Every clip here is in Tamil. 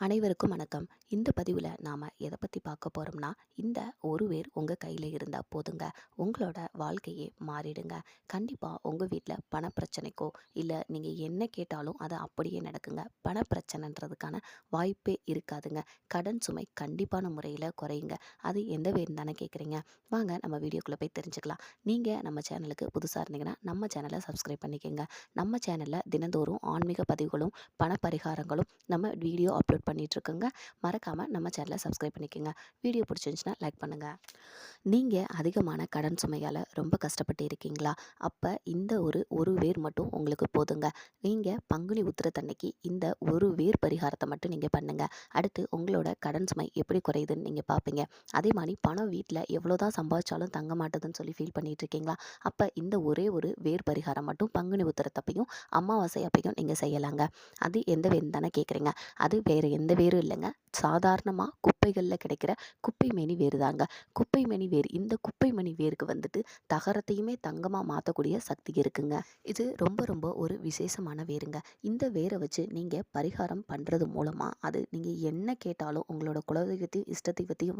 அனைவருக்கும் வணக்கம். இந்த பதிவில் நாம் எதை பற்றி பார்க்க போகிறோம்னா இந்த ஒரு வேர் உங்கள் கையில் இருந்தால் போதுங்க. உங்களோட வாழ்க்கையே மாறிடுங்க. கண்டிப்பாக உங்கள் வீட்டில் பணப்பிரச்சனைக்கோ இல்லை நீங்கள் என்ன கேட்டாலும் அது அப்படியே நடக்குங்க. பணப்பிரச்சனைன்றதுக்கான வாய்ப்பே இருக்காதுங்க. கடன் சுமை கண்டிப்பான முறையில் குறையுங்க. அது எந்த வேர்னு தானே கேட்குறீங்க வாங்க நம்ம வீடியோக்குள்ளே போய் தெரிஞ்சுக்கலாம். நீங்கள் நம்ம சேனலுக்கு புதுசாக இருந்தீங்கன்னா நம்ம சேனலை சப்ஸ்கிரைப் பண்ணிக்கோங்க. நம்ம சேனலில் தினந்தோறும் ஆன்மீக பதிவுகளும் பண பரிகாரங்களும் நம்ம வீடியோ அப்லோட் பண்ணிகிட்ருக்குங்க மறக்காமல் நம்ம சேனலை சப்ஸ்கிரைப் பண்ணிக்கோங்க. வீடியோ பிடிச்சிருந்துச்சின்னா லைக் பண்ணுங்கள் நீங்கள் அதிகமான கடன் சுமையால் ரொம்ப கஷ்டப்பட்டு இருக்கீங்களா? அப்போ இந்த ஒரு ஒரு வேர் மட்டும் உங்களுக்கு போதுங்க. நீங்கள் பங்குனி உத்திரத்தன்னைக்கு இந்த ஒரு வேர் பரிகாரத்தை மட்டும் நீங்கள் பண்ணுங்கள் அடுத்து உங்களோட கடன் சுமை எப்படி குறையுதுன்னு நீங்கள் பார்ப்பீங்க அதே மாதிரி பணம் வீட்டில் எவ்வளோ தான் சம்பாதிச்சாலும் தங்க மாட்டதுன்னு சொல்லி ஃபீல் பண்ணிகிட்டு இருக்கீங்களா? அப்போ இந்த ஒரே ஒரு வேர் பரிகாரம் மட்டும் பங்குனி உத்திரத்தப்பையும் அமாவாசை அப்பையும் நீங்கள் செய்யலாங்க. அது எந்த வேர்னு தானே கேட்குறீங்க அது வேறு எந்த வேரும் இல்லைங்க. சாதாரணமாக குப்பைகளில் கிடைக்கிற குப்பை மேனி வேறு தாங்க. குப்பை மேனி வேர் இந்த குப்பை மணி வேருக்கு வந்துட்டு தகரத்தையுமே தங்கமாக மாற்றக்கூடிய சக்தி இருக்குங்க. இது ரொம்ப ரொம்ப ஒரு விசேஷமான வேருங்க. இந்த வேரை வச்சு நீங்கள் பரிகாரம் பண்ணுறது மூலமாக அது நீங்கள் என்ன கேட்டாலும் உங்களோட குலதெய்வத்தையும் இஷ்ட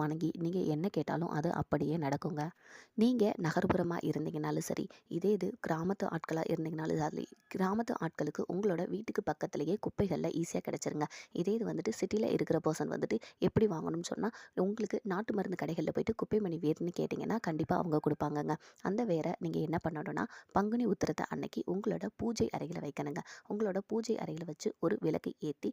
வணங்கி நீங்கள் என்ன கேட்டாலும் அது அப்படியே நடக்குங்க. நீங்கள் நகர்ப்புறமாக இருந்தீங்கனாலும் சரி இதே இது கிராமத்து ஆட்களாக இருந்தீங்கனாலும் சரி கிராமத்து ஆட்களுக்கு உங்களோட வீட்டுக்கு பக்கத்துலேயே குப்பைகளில் ஈஸியாக கிடச்சிருங்க. இதே இது வந்துட்டு சிட்டியில் இருக்கிற பர்சன் வந்துட்டு எப்படி வாங்கணும்னு சொன்னால் உங்களுக்கு நாட்டு மருந்து கடைகளில் போயிட்டு குப்பை மணி வேர்னு கேட்டிங்கன்னா கண்டிப்பாக அவங்க கொடுப்பாங்கங்க. அந்த வேரை நீங்கள் என்ன பண்ணணும்னா பங்குனி உத்திரத்தை அன்னைக்கு உங்களோட பூஜை அறையில் வைக்கணுங்க. உங்களோட பூஜை அறையில் வச்சு ஒரு விளக்கு ஏற்றி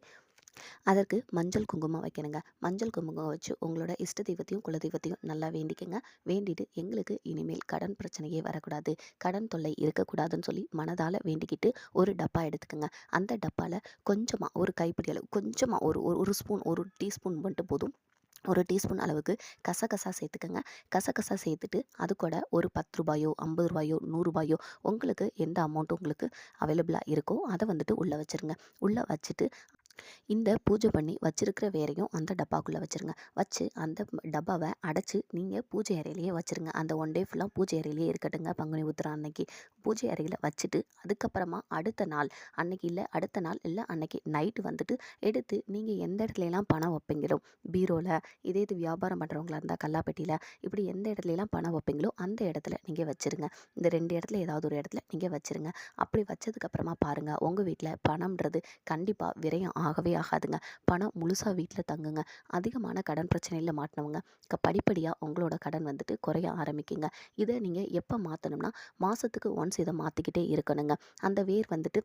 அதற்கு மஞ்சள் குங்குமம் வைக்கணுங்க. மஞ்சள் குங்குமம் வச்சு உங்களோட இஷ்ட தெய்வத்தையும் குலதெய்வத்தையும் நல்லா வேண்டிக்கங்க. வேண்டிட்டு எங்களுக்கு இனிமேல் கடன் பிரச்சனையே வரக்கூடாது. கடன் தொல்லை இருக்கக்கூடாதுன்னு சொல்லி மனதால் வேண்டிக்கிட்டு ஒரு டப்பா எடுத்துக்கோங்க. அந்த டப்பாவில் கொஞ்சமாக ஒரு கைப்பிடி அளவு கொஞ்சமாக ஒரு ஒரு- ஒரு ஸ்பூன் ஒரு டீஸ்பூன் மட்டும் போதும். ஒரு டீஸ்பூன் அளவுக்கு கசகசா சேர்த்துக்கோங்க. கசகசா சேர்த்துட்டு அது கூட ஒரு பத்து ரூபாயோ ஐம்பது ரூபாயோ நூறுரூபாயோ உங்களுக்கு எந்த அமௌண்ட் உங்களுக்கு அவைலபிளாக இருக்கோ அதை வந்துட்டு உள்ளே வச்சுருங்க. உள்ளே வச்சுட்டு இந்த பூஜை பண்ணி வச்சிருக்கிற வேரையும் அந்த டப்பாக்குள்ளே வச்சுருங்க. வச்சு அந்த டப்பாவை அடைச்சி நீங்கள் பூஜை அறையிலேயே வச்சுருங்க. அந்த ஒன் டே ஃபுல்லாக பூஜை அறையிலேயே இருக்கட்டுங்க. பங்குனி உத்திரம் அன்னைக்கு. பூஜை அறையில் வச்சுட்டு அதுக்கப்புறமா அடுத்த நாள் அன்னைக்கு இல்லை அடுத்த நாள் இல்லை அன்னைக்கு நைட்டு வந்துட்டு எடுத்து நீங்கள் எந்த இடத்துலலாம் பணம் வைப்பீங்களோ பீரோவில் இதே இது வியாபாரம் பண்ணுறவங்களா இருந்தால் கல்லாப்பெட்டியில் இப்படி எந்த இடத்துலலாம் பணம் வைப்பீங்களோ அந்த இடத்துல நீங்கள் வச்சுருங்க. இந்த ரெண்டு இடத்துல ஏதாவது ஒரு இடத்துல நீங்கள் வச்சுருங்க. அப்படி வச்சதுக்கப்புறமா பாருங்கள் உங்கள் வீட்டில் பணம்ன்றது கண்டிப்பாக விரயம் ஆகவே ஆகாதுங்க. பணம் முழுசாக வீட்டில் தங்குங்க. அதிகமான கடன் பிரச்சனையில் மாட்டினவங்க படிப்படியாக உங்களோட கடன் வந்துட்டு குறைய ஆரம்பிக்குங்க. இதை நீங்கள் எப்போ மாற்றணும்னா மாதத்துக்கு ஒன்ஸ் இதை மாற்றிக்கிட்டே இருக்கணுங்க. அந்த வேர் வந்துட்டு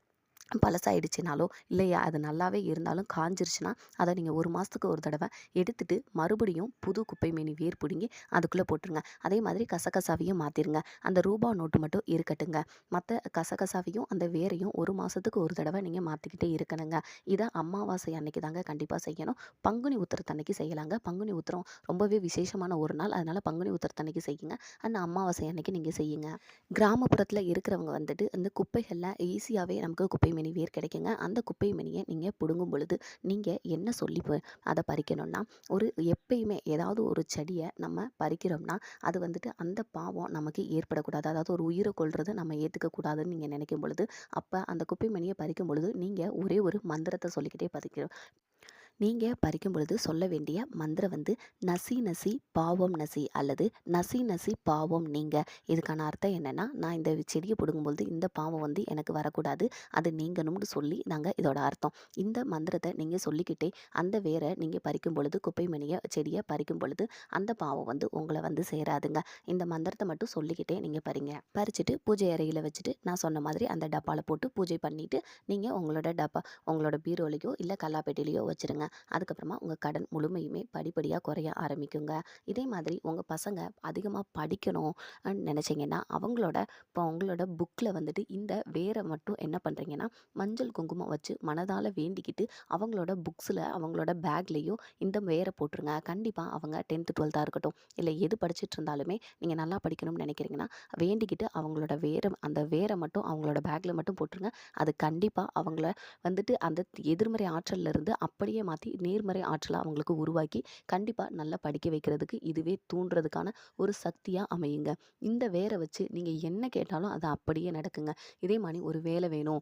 பழசாயிடுச்சுனாலோ இல்லையா? அது நல்லாவே இருந்தாலும் காஞ்சிருச்சுன்னா அதை நீங்கள் ஒரு மாதத்துக்கு ஒரு தடவை எடுத்துட்டு மறுபடியும் புது குப்பை மேனி வேர் பிடுங்கி அதுக்குள்ளே போட்டுருங்க. அதே மாதிரி கசகசாவையும் மாற்றிருங்க அந்த ரூபா நோட்டு மட்டும் இருக்கட்டுங்க. மற்ற கசகசாவையும் அந்த வேரையும் ஒரு மாதத்துக்கு ஒரு தடவை நீங்கள் மாற்றிக்கிட்டே இருக்கணுங்க. இதை அமாவாசை அன்னைக்கு தாங்க கண்டிப்பாக செய்யணும். பங்குனி உத்திரத்தன்னைக்கு செய்யலாங்க. பங்குனி உத்திரம் ரொம்பவே விசேஷமான ஒரு நாள். அதனால் பங்குனி உத்திரத்தன்னைக்கு செய்யுங்க. அந்த அமாவாசை அன்னைக்கு நீங்கள் செய்யுங்க. கிராமப்புறத்தில் இருக்கிறவங்க வந்துட்டு அந்த குப்பைகளில் ஈஸியாகவே நமக்கு குப்பை மணி வேர் கிடைக்குங்க. அந்த குப்பை மணியை நீங்கள் பிடுங்கும் பொழுது நீங்கள் என்ன சொல்லி அதை பறிக்கணும்னா ஒரு எப்பயுமே ஏதாவது ஒரு செடியை நம்ம பறிக்கிறோம்னா அது வந்துட்டு அந்த பாவம் நமக்கு ஏற்படக்கூடாது. அதாவது ஒரு உயிரை கொள்வது நம்ம ஏற்றுக்கக்கூடாதுன்னு நீங்கள் நினைக்கும் பொழுது அப்போ அந்த குப்பை மணியை பறிக்கும் பொழுது நீங்கள் ஒரே ஒரு மந்திரத்தை சொல்லிக்கிட்டே பறிக்கிறோம். நீங்கள் பறிக்கும் பொழுது சொல்ல வேண்டிய மந்திரம் வந்து நசி நசி பாவம் நசி அல்லது நசி நசி பாவம் நீங்கள் இதுக்கான அர்த்தம் என்னென்னா நான் இந்த செடியை பிடுங்கும்பொழுது இந்த பாவம் வந்து எனக்கு வரக்கூடாது. அது நீங்கணும்னு சொல்லி நாங்கள் இதோட அர்த்தம். இந்த மந்திரத்தை நீங்கள் சொல்லிக்கிட்டே அந்த வேரை நீங்கள் பறிக்கும் பொழுது குப்பை மணியை செடியை பறிக்கும் பொழுது அந்த பாவம் வந்து உங்களை வந்து சேராதுங்க. இந்த மந்திரத்தை மட்டும் சொல்லிக்கிட்டே நீங்கள் பறிங்க. பறிச்சுட்டு பூஜை அறையில் வச்சுட்டு நான் சொன்ன மாதிரி அந்த டப்பாவில் போட்டு பூஜை பண்ணிவிட்டு நீங்கள் உங்களோட டப்பா உங்களோட பீரோலையோ இல்லை கல்லாப்பேட்டிலையோ வச்சுருங்க. அதுக்கப்புறமா உங்கள் கடன் முழுமையுமே படிப்படியாக குறைய ஆரம்பிக்குங்க. இதே மாதிரி உங்கள் பசங்க அதிகமாக படிக்கணும் நினச்சிங்கன்னா அவங்களோட இப்போ உங்களோட புக்கில் வந்துட்டு இந்த வேரை மட்டும் என்ன பண்ணுறீங்கன்னா மஞ்சள் குங்குமம் வச்சு மனதால் வேண்டிக்கிட்டு அவங்களோட புக்ஸில் அவங்களோட பேக்லேயும் இந்த வேரை போட்டுருங்க. கண்டிப்பாக அவங்க டென்த்து டுவெல்த்தாக இருக்கட்டும் இல்லை எது படிச்சுட்டு இருந்தாலுமே நீங்கள் நல்லா படிக்கணும்னு நினைக்கிறீங்கன்னா வேண்டிக்கிட்டு அவங்களோட வேரை அந்த வேரை மட்டும் அவங்களோட பேக்கில் மட்டும் போட்டுருங்க. அது கண்டிப்பாக அவங்கள வந்துட்டு அந்த எதிர்மறை ஆற்றலில் இருந்து அப்படியே மாற்றி நேர்மறை ஆற்றலாக அவங்களுக்கு உருவாக்கி கண்டிப்பாக நல்லா படிக்க வைக்கிறதுக்கு இதுவே தூண்டுறதுக்கான ஒரு சக்தியாக அமையுங்க. இந்த வேரை வச்சு நீங்கள் என்ன கேட்டாலும் அது அப்படியே நடக்குங்க. இதே மாதிரி ஒரு வேலை வேணும்.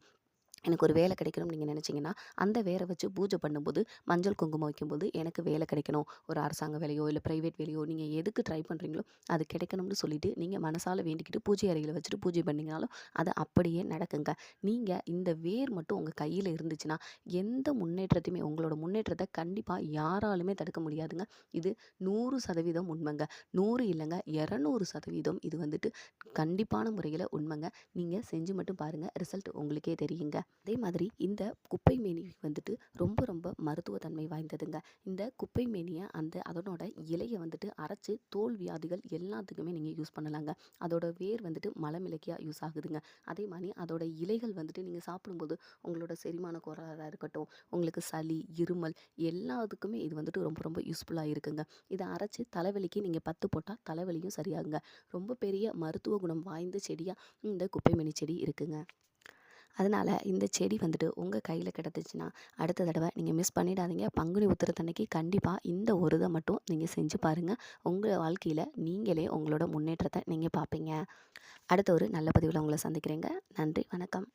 எனக்கு ஒரு வேலை கிடைக்கணும்னு நீங்கள் நினச்சிங்கன்னா அந்த வேரை வச்சு பூஜை பண்ணும்போது மஞ்சள் குங்குமம் வைக்கும்போது எனக்கு வேலை கிடைக்கணும். ஒரு அரசாங்க வேலையோ இல்லை ப்ரைவேட் வேலையோ நீங்கள் எதுக்கு ட்ரை பண்ணுறீங்களோ அது கிடைக்கணும்னு சொல்லிவிட்டு நீங்கள் மனசால் வேண்டிக்கிட்டு பூஜை அறையில் வச்சுட்டு பூஜை பண்ணிங்கனாலும் அது அப்படியே நடக்குங்க. நீங்கள் இந்த வேர் மட்டும் உங்கள் கையில் இருந்துச்சுன்னா எந்த முன்னேற்றத்தையுமே உங்களோட முன்னேற்றத்தை கண்டிப்பாக யாராலுமே தடுக்க முடியாதுங்க. இது நூறு சதவீதம் உண்மைங்க. நூறு இல்லைங்க இரநூறு சதவீதம் இது வந்துட்டு கண்டிப்பான முறையில் உண்மைங்க. நீங்கள் செஞ்சு மட்டும் பாருங்கள் ரிசல்ட் உங்களுக்கே தெரியுங்க. அதே மாதிரி இந்த குப்பை மேனி வந்துட்டு ரொம்ப ரொம்ப மருத்துவ தன்மை வாய்ந்ததுங்க. இந்த குப்பை மேனியை அந்த அதனோட இலையை வந்துட்டு அரைச்சி தோல் வியாதிகள் எல்லாத்துக்குமே நீங்கள் யூஸ் பண்ணலாங்க. அதோட வேர் வந்துட்டு மலமிளக்கியாக யூஸ் ஆகுதுங்க. அதே மாதிரி அதோட இலைகள் வந்துட்டு நீங்கள் சாப்பிடும்போது உங்களோட செரிமான கோளாறாக இருக்கட்டும் உங்களுக்கு சளி இருமல் எல்லாத்துக்குமே இது வந்துட்டு ரொம்ப ரொம்ப யூஸ்ஃபுல்லாக இருக்குங்க. இதை அரைச்சி தலைவலிக்கு நீங்கள் பத்து போட்டால் தலைவலியும் சரியாகுங்க. ரொம்ப பெரிய மருத்துவ குணம் வாய்ந்த செடியாக இந்த குப்பைமேனி செடி இருக்குங்க. அதனால் இந்த செடி வந்துட்டு உங்கள் கையில் கிடந்துச்சுன்னா அடுத்த தடவை நீங்கள் மிஸ் பண்ணிடாதீங்க. பங்குனி உத்திரத்தன்னைக்கு கண்டிப்பாக இந்த ஒரு இதை மட்டும் நீங்கள் செஞ்சு பாருங்கள் உங்கள் வாழ்க்கையில் நீங்களே உங்களோட முன்னேற்றத்தை நீங்கள் பார்ப்பீங்க. அடுத்த ஒரு நல்ல பதிவில் உங்களை சந்திக்கிறேங்க. நன்றி வணக்கம்.